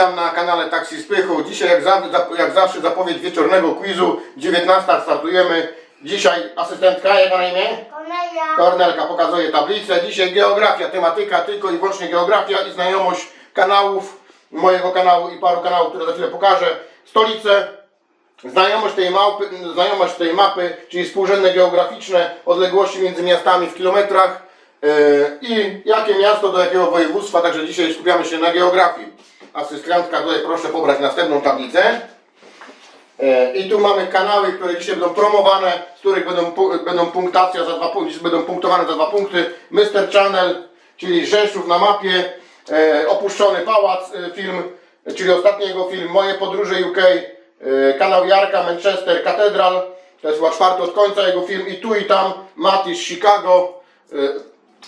Witam na kanale Taksi Spychu. Dzisiaj jak, za, jak zawsze zapowiedź wieczornego quizu. 19 startujemy. Dzisiaj asystentka, jak na imię? Komedia. Kornelka pokazuje tablicę. Dzisiaj geografia, tematyka, tylko i wyłącznie geografia i znajomość kanałów, mojego kanału i paru kanałów, które za chwilę pokażę. Stolice, znajomość tej, małpy, znajomość tej mapy, czyli współrzędne geograficzne, odległości między miastami w kilometrach yy, i jakie miasto do jakiego województwa, także dzisiaj skupiamy się na geografii. Asystentka, tutaj proszę pobrać następną tablicę. E, I tu mamy kanały, które dzisiaj będą promowane, z których będą, będą punktacja za dwa będą punktowane za dwa punkty. Mr. Channel, czyli Rzeszów na mapie, e, Opuszczony Pałac, e, film, czyli ostatni jego film, Moje podróże UK, kanał Jarka, Manchester, Katedral, to jest chyba czwarty od końca jego film i tu i tam, Matis, Chicago,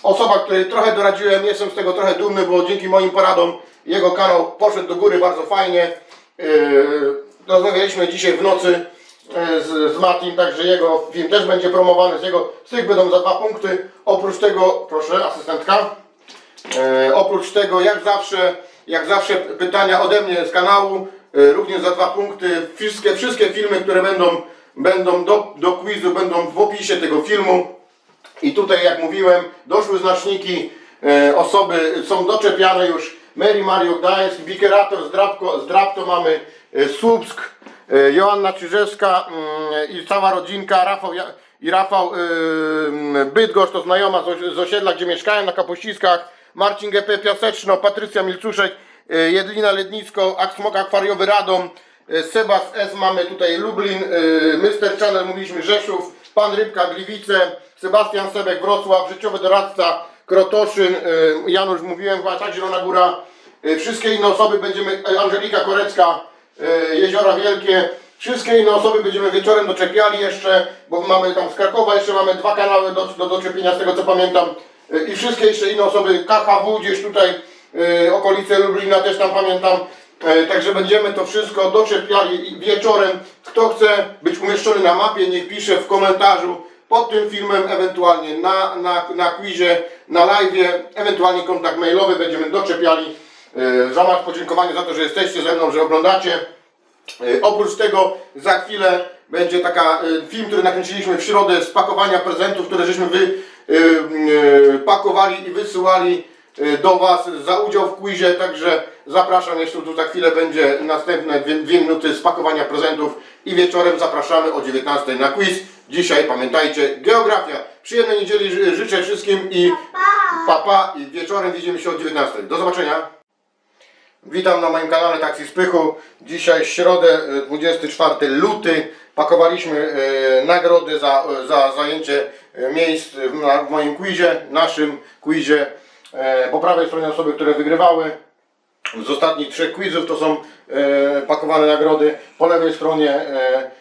osoba, której trochę doradziłem, jestem z tego trochę dumny, bo dzięki moim poradom jego kanał poszedł do góry bardzo fajnie. Yy, Rozmawialiśmy dzisiaj w nocy yy, z, z także jego film też będzie promowany, z, jego, z tych będą za dwa punkty. Oprócz tego, proszę, asystentka. E, oprócz tego, jak zawsze, jak zawsze pytania ode mnie z kanału, również za dwa punkty. Wszystkie, wszystkie filmy, które będą, będą do, do quizu, będą w opisie tego filmu. I tutaj, jak mówiłem, doszły znaczniki, e, osoby są doczepiane już. Mary Mario Gdańsk, Wikerator z, Drabko, z Drabto mamy e, Słupsk, e, Joanna Czyżewska mm, i cała rodzinka, Rafał ja, i Rafał e, Bydgoszcz to znajoma z, z osiedla, gdzie mieszkają na Kapuściskach, Marcin GP Piaseczno, Patrycja Milcuszek, e, Jedlina Lednicko, Aksmok Akwariowy Radom, e, Sebas S mamy tutaj Lublin, e, Mr. Channel mówiliśmy Rzeszów, Pan Rybka Gliwice, Sebastian Sebek Wrocław, życiowy doradca Krotoszyn, e, Janusz mówiłem, chyba tak Zielona Góra, E, wszystkie inne osoby będziemy, e, Angelika Korecka, Jeziora Wielkie, wszystkie inne osoby będziemy wieczorem doczepiali jeszcze, bo mamy tam z Krakowa jeszcze mamy dwa kanały do, do doczepienia z tego co pamiętam. I wszystkie jeszcze inne osoby, KHW gdzieś tutaj, okolice Lublina też tam pamiętam, Także będziemy to wszystko doczepiali wieczorem. Kto chce być umieszczony na mapie, niech pisze w komentarzu pod tym filmem, ewentualnie na, na, na quizie, na live, ewentualnie kontakt mailowy będziemy doczepiali. E, W ramach podziękowania za to, że jesteście ze mną, że oglądacie. E, Oprócz tego za chwilę będzie taka e, film, który nakręciliśmy w środę z pakowania prezentów, które żeśmy wy e, e, pakowali i wysyłali do Was za udział w quizie, także zapraszam jeszcze tu za chwilę będzie następne dwie, dwie minuty z pakowania prezentów i wieczorem zapraszamy o 19 na quiz. Dzisiaj pamiętajcie, geografia. Przyjemnej niedzieli ży- życzę wszystkim i papa i wieczorem widzimy się o 19. Do zobaczenia. Witam na moim kanale Taksi Spychu. Dzisiaj środę, e, 24 luty. Pakowaliśmy e, nagrody za, za zajęcie e, miejsc w, na, w moim quizie, naszym quizie. E, po prawej stronie osoby, które wygrywały. Z ostatnich trzech quizów to są e, pakowane nagrody. Po lewej stronie e, e,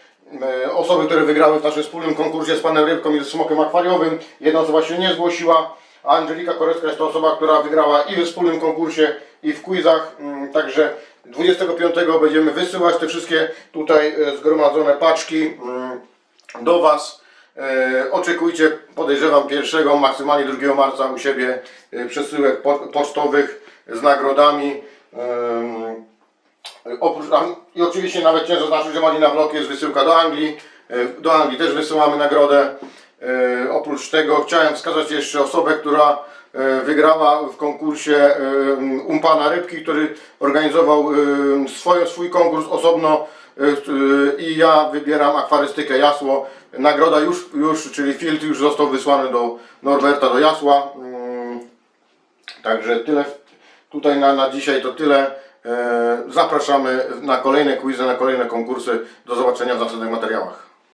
osoby, które wygrały w naszym wspólnym konkursie z Panem Rybką i z Smokiem Akwariowym. Jedna osoba się nie zgłosiła, a Angelika Korecka jest to osoba, która wygrała i we wspólnym konkursie i w quizach. Mm, Także 25 będziemy wysyłać te wszystkie tutaj e, zgromadzone paczki mm, do Was. E, oczekujcie, podejrzewam, 1, maksymalnie 2 marca u siebie e, przesyłek po, pocztowych z nagrodami. Oprócz, I oczywiście nawet chciałem zaznaczyć, że Malina Vlog jest wysyłka do Anglii. E, Do Anglii też wysyłamy nagrodę. E, Oprócz tego chciałem wskazać jeszcze osobę, która e, wygrała w konkursie um Pana Rybki, który organizował swoje, swój konkurs osobno i ja wybieram akwarystykę Jasło. Nagroda już, już czyli filtr już został wysłany do Norberta do Jasła. Mm, Także tyle tutaj na, na dzisiaj to tyle. E, zapraszamy na kolejne quizy, na kolejne konkursy. Do zobaczenia w następnych materiałach.